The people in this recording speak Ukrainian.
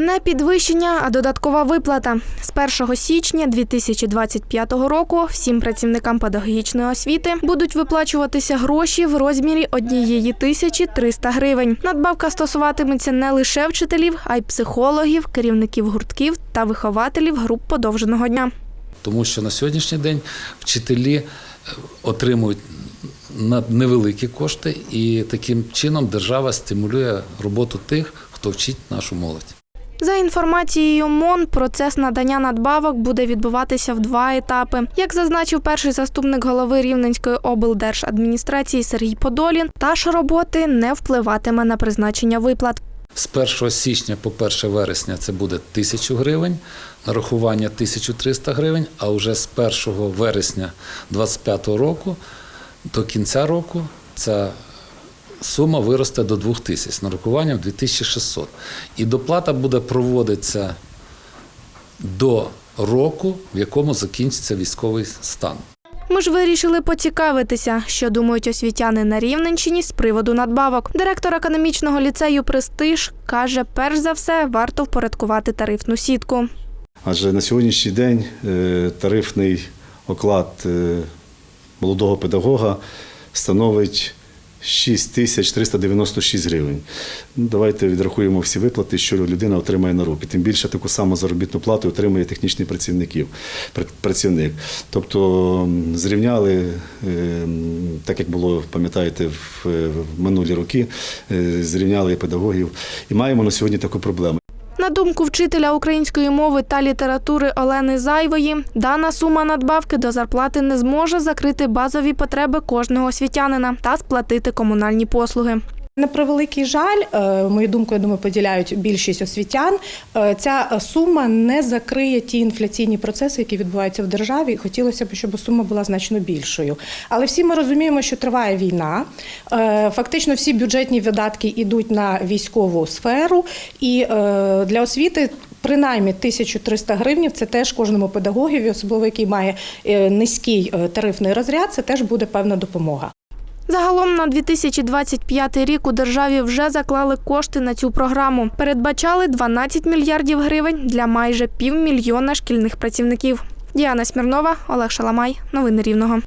Не підвищення, а додаткова виплата. З 1 січня 2025 року всім працівникам педагогічної освіти будуть виплачуватися гроші в розмірі однієї тисячі 300 гривень. Надбавка стосуватиметься не лише вчителів, а й психологів, керівників гуртків та вихователів груп подовженого дня. Тому що на сьогоднішній день вчителі е, отримують на- невеликі кошти, і таким чином держава стимулює роботу тих, хто вчить нашу молодь. За інформацією МОН, процес надання надбавок буде відбуватися в два етапи. Як зазначив перший заступник голови Рівненської облдержадміністрації Сергій Подолін, та ж роботи не впливатиме на призначення виплат. З 1 січня по 1 вересня це буде 1000 гривень, нарахування 1300 гривень, а вже з 1 вересня 2025 року до кінця року ця сума виросте до 2000 з нарахуванням 2600. І доплата буде проводитися до року, в якому закінчиться військовий стан. Ми ж вирішили поцікавитися, що думають освітяни на Рівненщині з приводу надбавок. Директор економічного ліцею Престиж каже, перш за все варто впорядкувати тарифну сітку. Адже на сьогоднішній день е, тарифний оклад е, молодого педагога становить 6396 гривень. Ну, давайте відрахуємо всі виплати, що людина отримає на руки. Тим більше таку саму заробітну плату отримує технічний працівників, працівник. Тобто зрівняли, е, так як було, пам'ятаєте, в, минулі роки, е, зрівняли педагогів. І маємо на сьогодні таку проблему. На думку вчителя української мови та літератури Олени Зайвої, дана сума надбавки до зарплати не зможе закрити базові потреби кожного освітянина та сплатити комунальні послуги. На превеликий жаль, е, мою думку, я думаю, поділяють більшість освітян. е, Ця сума не закриє ті інфляційні процеси, які відбуваються в державі. Хотілося б, щоб сума була значно більшою. Але всі ми розуміємо, що триває війна. Е, Фактично, всі бюджетні видатки йдуть на військову сферу, і е, для освіти. Принаймні 1300 гривень – це теж кожному педагогові, особливо який має е, низький е, тарифний розряд, це теж буде певна допомога. Загалом на 2025 рік у державі вже заклали кошти на цю програму. Передбачали 12 мільярдів гривень для майже півмільйона шкільних працівників. Діана Смірнова, Олег Шаламай. Новини Рівного.